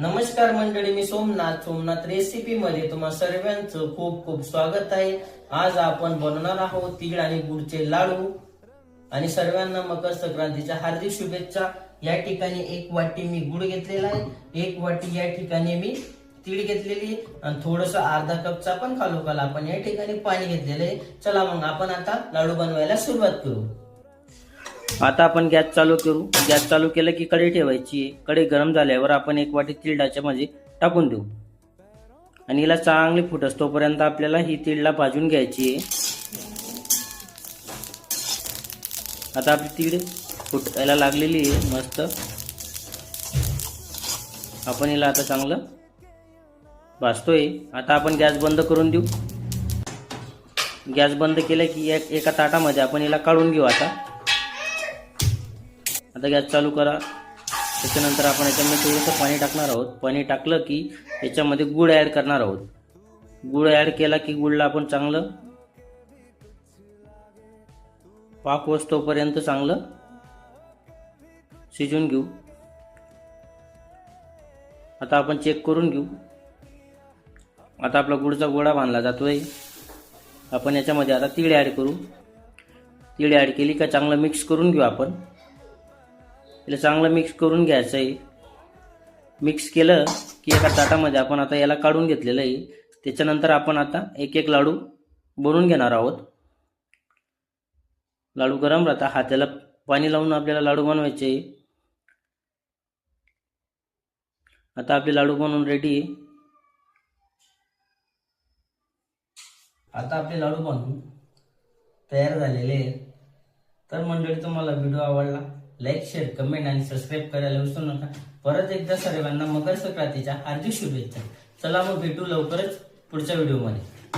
नमस्कार मंडळी मी सोमनाथ सोमनाथ रेसिपी मध्ये तुम्हा सर्वांचं खूप खूप स्वागत आहे. आज आपण बनवणार आहोत तीळ आणि गुडचे लाडू. आणि सर्वांना मकर संक्रांतीच्या हार्दिक शुभेच्छा. या ठिकाणी एक वाटी मी गुड घेतलेला आहे. एक वाटी या ठिकाणी मी तीळ घेतलेली आणि थोडस अर्धा कपचा पण खालोखाल आपण या ठिकाणी पाणी घेतलेलं आहे. चला मग आपण आता लाडू बनवायला सुरुवात करू. आता आपण गॅस चालू करू. गॅस चालू केलं की कढई ठेवायची. कढई गरम झाल्यावर आपण एक वाटी तीळमध्ये टाकून देऊ. आणि हिला चांगली फुटस तोपर्यंत आपल्याला ही तीळला भाजून घ्यायची आहे. आता आपली तीळ फुटायला लागलेली आहे मस्त. आपण हिला आता चांगलं भाजतोय. आता आपण गॅस बंद करून देऊ. गॅस बंद केलं की एका ताटामध्ये आपण हिला काढून घेऊ आता. आता गॅस चालू करा. त्याच्यानंतर आपण याच्यामध्ये थोडंसं पाणी टाकणार आहोत. पाणी टाकलं की याच्यामध्ये गुळ ॲड करणार आहोत. गुळ ॲड केला की गुळला आपण चांगलं पाक वस्तोपर्यंत चांगलं शिजून घेऊ. आता आपण चेक करून घेऊ. आता आपला गुळचा गोळा बांधला जातोय. आपण याच्यामध्ये आता तीळ ॲड करू. तीळ ॲड केली का चांगलं मिक्स करून घेऊ आपण. याला चांगलं मिक्स करून घ्यायचं आहे मिक्स केलं की एका ताटामध्ये आपण आता याला काढून घेतलेलं आहे. त्याच्यानंतर आपण आता एक एक लाडू बनवून घेणार आहोत. लाडू गरम राहता. हाताला पाणी लावून आपल्याला लाडू बनवायचे. आता आपले लाडू बनवून रेडी आहे आता आपले लाडू बनवून तयार झालेले आहेत. तर मंडळी तुम्हाला व्हिडिओ आवडला लाईक शेअर कमेंट आणि सबस्क्राईब करायला विसरू नका. परत एकदा सर्वांना मकर संक्रांतीच्या हार्दिक शुभेच्छा. चला मग भेटू लवकरच पुढच्या व्हिडिओमध्ये